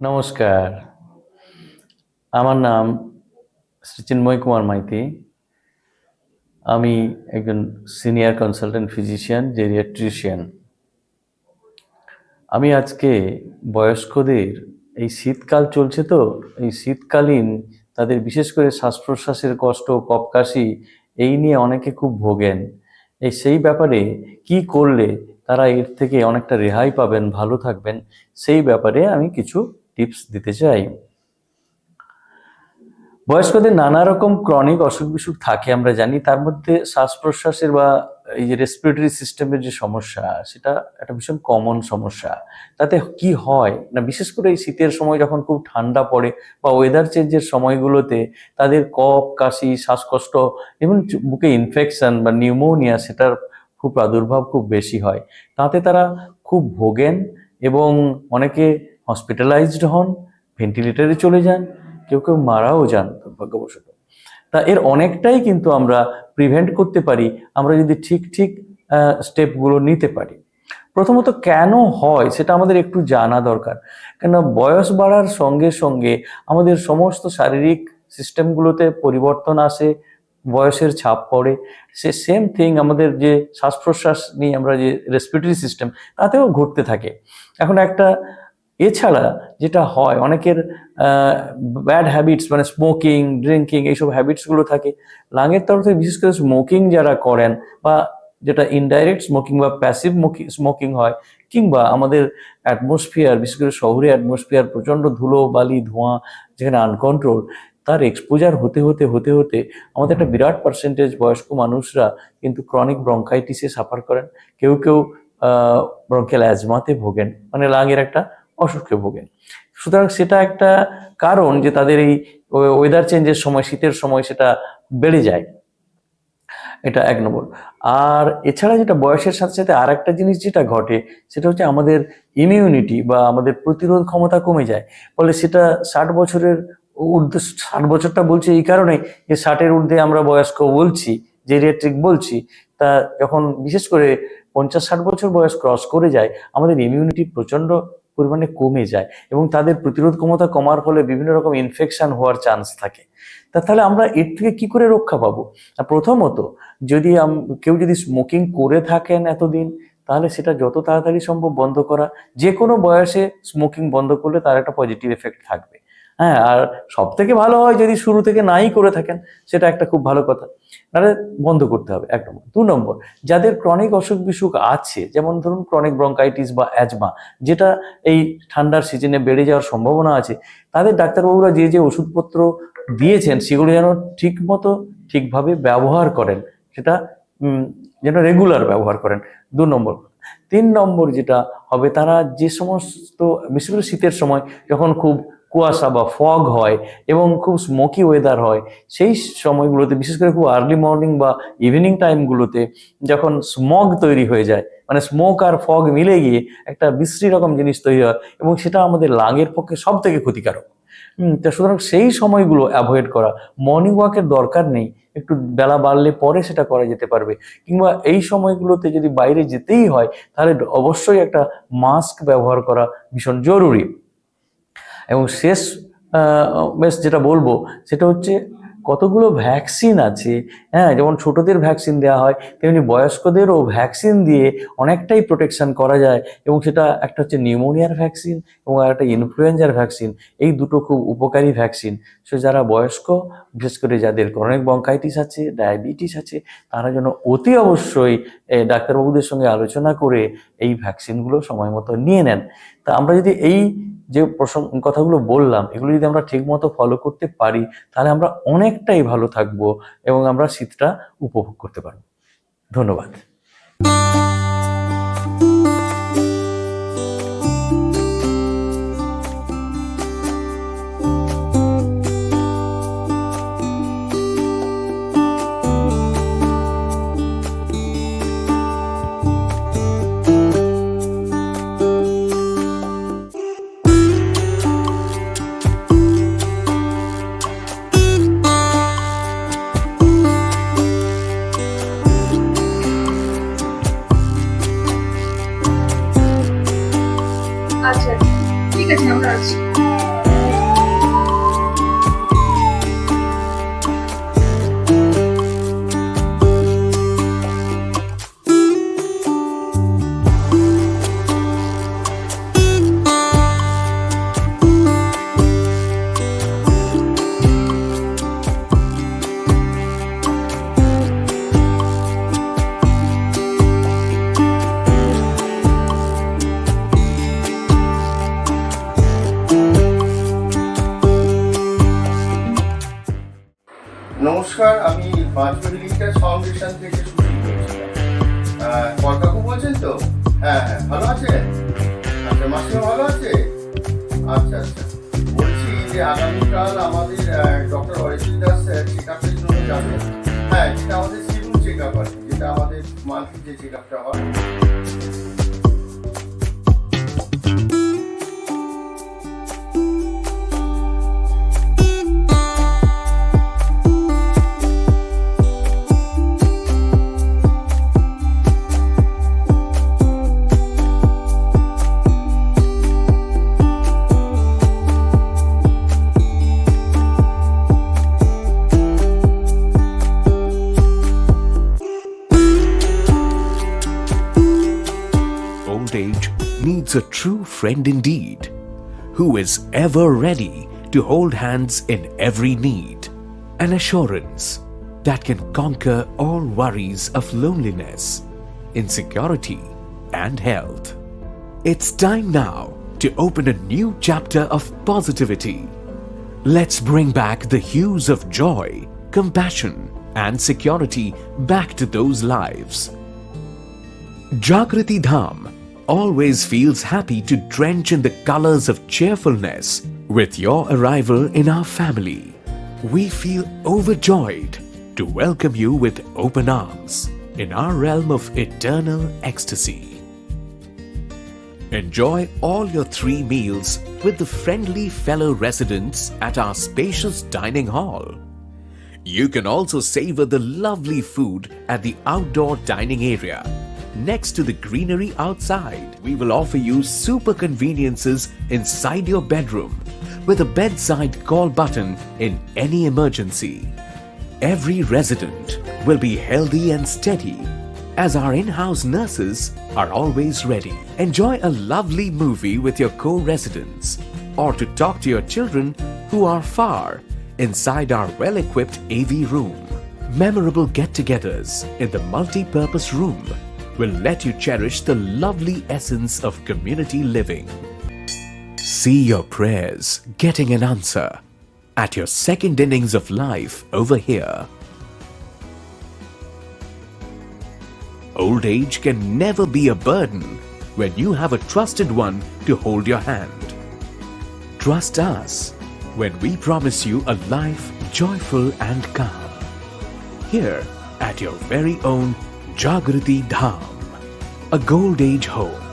নমস্কার। আমার নাম শ্রী চিন্ময় কুমার মাইতি। আমি একজন সিনিয়র কনসালটেন্ট ফিজিশিয়ান, জেরিয়াট্রিশিয়ান। আমি আজকে বয়স্কদের, এই শীতকাল চলছে তো, এই শীতকালীন তাদের বিশেষ করে শ্বাস প্রশ্বাসের কষ্ট কপকাশি এই নিয়ে অনেকে খুব ভোগেন। এই সেই ব্যাপারে কি করলে তারা এর থেকে অনেকটা রেহাই পাবেন, ভালো থাকবেন, সেই ব্যাপারে আমি কিছু টিপস দিতে চাই। বয়স্কদের নানা রকম ক্রনিক অসুখ বিসুখ থাকে, আমরা জানি। তার মধ্যে শ্বাস প্রশ্বাসের বা এই যে রেসপিরেটরি সিস্টেমের যে সমস্যা, সেটা একটা ভীষণ কমন সমস্যা। তাতে কি হয় না, বিশেষ করে এই শীতের সময় যখন খুব ঠান্ডা পড়ে বা ওয়েদার চেঞ্জের সময়গুলোতে তাদের কফ কাশি, শ্বাসকষ্ট এবং বুকে ইনফেকশন বা নিউমোনিয়া সেটার খুব প্রাদুর্ভাব খুব বেশি হয়। তাতে তারা খুব ভোগেন এবং অনেকে হসপিটালাইজড হন ভেন্টিলেটারে চলে যান, কেউ কেউ মারাও যান দুর্ভাগ্যবশত। তা এর অনেকটাই কিন্তু আমরা প্রিভেন্ট করতে পারি, আমরা যদি ঠিক ঠিক স্টেপগুলো নিতে পারি। প্রথমত কেন হয় সেটা আমাদের একটু জানা দরকার। কেন বয়স বাড়ার সঙ্গে সঙ্গে আমাদের সমস্ত শারীরিক সিস্টেমগুলোতে পরিবর্তন আসে, বয়সের ছাপ পড়ে। সে সেম থিং আমাদের যে শ্বাস প্রশ্বাস নিয়ে আমরা যে রেসপিরেটরি সিস্টেম তাতেও ঘটতে থাকে। এখন একটা এছাড়া যেটা হয়, অনেকের ব্যাড হ্যাবিটস মানে স্মোকিং ড্রিঙ্কিং এইসব হ্যাবিটসগুলো থাকে। লাঙের তরফ থেকে বিশেষ করে স্মোকিং যারা করেন বা যেটা ইনডাইরেক্ট স্মোকিং বা প্যাসিভ স্মোকিং হয়, কিংবা আমাদের অ্যাটমসফিয়ার বিশেষ করে শহরে অ্যাটমসফিয়ার প্রচণ্ড ধুলো, বালি, ধোঁয়া, যেখানে আনকন্ট্রোল তার এক্সপোজার হতে হতে হতে হতে আমাদের একটা বিরাট পার্সেন্টেজ বয়স্ক মানুষরা কিন্তু ক্রনিক ব্রঙ্কাইটিসে সাফার করেন। কেউ কেউ ব্রঙ্কেল অ্যাজমাতে ভোগেন। মানে লাঙের একটা অসুখে ভোগেন। সুতরাং সেটা একটা কারণ যে তাদের এই ওয়েদার চেঞ্জের সময়, শীতের সময় সেটা বেড়ে যায়। এটা এক নম্বর। আর এছাড়া যেটা বয়সের সাথে সাথে আর একটা জিনিস যেটা ঘটে, সেটা হচ্ছে আমাদের ইমিউনিটি বা আমাদের প্রতিরোধ ক্ষমতা কমে যায়। ফলে সেটা ষাট বছরের ঊর্ধ্বে, ষাট বছরটা বলছি এই কারণে যে ষাটের ঊর্ধ্বে আমরা বয়স্ক বলছি যে জেরিয়াট্রিক বলছি, তা যখন বিশেষ করে পঞ্চাশ ষাট বছর বয়স ক্রস করে যায়, আমাদের ইমিউনিটি প্রচণ্ড পরিমাণে কমে যায় এবং তাদের প্রতিরোধ ক্ষমতা কমার ফলে বিভিন্ন রকম ইনফেকশন হওয়ার চান্স থাকে। তা তাহলে আমরা এর থেকে কি করে রক্ষা পাবো? প্রথমত, যদি কেউ যদি স্মোকিং করে থাকেন এতদিন, তাহলে সেটা যত তাড়াতাড়ি সম্ভব বন্ধ করা। যে কোনো বয়সে স্মোকিং বন্ধ করলে তার একটা পজিটিভ এফেক্ট থাকবে। হ্যাঁ আর সব থেকে ভালো হয় যদি শুরু থেকে নাই করে থাকেন, সেটা একটা খুব ভালো কথা। তাহলে বন্ধ করতে হবে, এক নম্বর। দু নম্বর, যাদের ক্রনিক অসুখ বিসুখ আছে, যেমন ধরুন ক্রনিক ব্রঙ্কাইটিস বা অ্যাজমা যেটা এই ঠান্ডার সিজনে বেড়ে যাওয়ার সম্ভাবনা আছে, তাদের ডাক্তারবাবুরা যে যে ওষুধপত্র দিয়েছেন, সেগুলো যেন ঠিক মতো ঠিকভাবে ব্যবহার করেন, সেটা যেন রেগুলার ব্যবহার করেন। দু নম্বর তিন নম্বর যেটা হবে, তারা যে সমস্ত, বিশেষ করে শীতের সময়, যখন খুব কুয়াশা বা ফগ হয় এবং খুব স্মোকি ওয়েদার হয়, সেই সময়গুলোতে, বিশেষ করে খুব আর্লি মর্নিং বা ইভিনিং টাইমগুলোতে যখন স্মগ তৈরি হয়ে যায় মানে স্মোক আর ফগ মিলে গিয়ে একটা বিশ্রী রকম জিনিস তৈরি হয় এবং সেটা আমাদের লাঙের পক্ষে সব থেকে ক্ষতিকারক তা সুতরাং সেই সময়গুলো অ্যাভয়েড করা মর্নিং ওয়াকের দরকার নেই, একটু বেলা বাড়লে পরে সেটা করা যেতে পারবে। কিংবা এই সময়গুলোতে যদি বাইরে যেতেই হয়, তাহলে অবশ্যই একটা মাস্ক ব্যবহার করা ভীষণ জরুরি। এবং শেষ বেশ যেটা বলব, সেটা হচ্ছে কতগুলো ভ্যাকসিন আছে হ্যাঁ যেমন ছোটদের ভ্যাকসিন দেওয়া হয়, তেমনি বয়স্কদেরও ভ্যাকসিন দিয়ে অনেকটাই প্রোটেকশন করা যায় এবং সেটা একটা হচ্ছে নিউমোনিয়ার ভ্যাকসিন এবং আর একটা ইনফ্লুয়েঞ্জার ভ্যাকসিন এই দুটো খুব উপকারী ভ্যাকসিন সো যারা বয়স্ক, বিশেষ করে যাদের ক্রনিক বঙ্কাইটিস আছে ডায়াবেটিস আছে, তারা যেন অতি অবশ্যই ডাক্তারবাবুদের সঙ্গে আলোচনা করে এই ভ্যাকসিনগুলো সময় মতো নিয়ে নেন। তা আমরা যদি এই যে প্রসঙ্গ কথাগুলো বললাম, এগুলো যদি আমরা ঠিকমতো ফলো করতে পারি, তাহলে আমরা অনেকটাই ভালো থাকব এবং আমরা শীতটা উপভোগ করতে পারব। ধন্যবাদ। ঠিক আছে আমরা আছি। পাঁচজন লিটার ফাউন্ডেশন থেকে শুরু করেছিলাম। কর্কাকু বলছেন তো? হ্যাঁ হ্যাঁ ভালো আছেন? আচ্ছা মাসিমা ভালো আছে? আচ্ছা আচ্ছা। বলছি যে আগামীকাল আমাদের ডক্টর অরিজিৎ দাস চেক আপের জন্য যাবেন হ্যাঁ যেটা আমাদের শিডিউল চেক আপ আছে যেটা আমাদের মান্থলি যে চেক আপটা হয়। Needs a true friend indeed, who is ever ready to hold hands in every need. An assurance that can conquer all worries of loneliness, insecurity, and health. It's time now to open a new chapter of positivity. Let's bring back the hues of joy, compassion, and security back to those lives. Jagrati Dham always feels happy to drench in the colors of cheerfulness with your arrival in our family. We feel overjoyed to welcome you with open arms in our realm of eternal ecstasy. Enjoy all your three meals with the friendly fellow residents at our spacious dining hall. You can also savor the lovely food at the outdoor dining area. Next to the greenery outside, we will offer you super conveniences inside your bedroom with a bedside call button in any emergency. Every resident will be healthy and steady as our in house nurses are always ready. Enjoy a lovely movie with your co residents or to talk to your children who are far inside our well equipped AV room. Memorable get togethers in the multi purpose room will let you cherish the lovely essence of community living. See your prayers getting an answer at your second innings of life over here. Old age can never be a burden when you have a trusted one to hold your hand. Trust us when we promise you a life joyful and calm. Here at your very own Jagrati Dham, a gold age home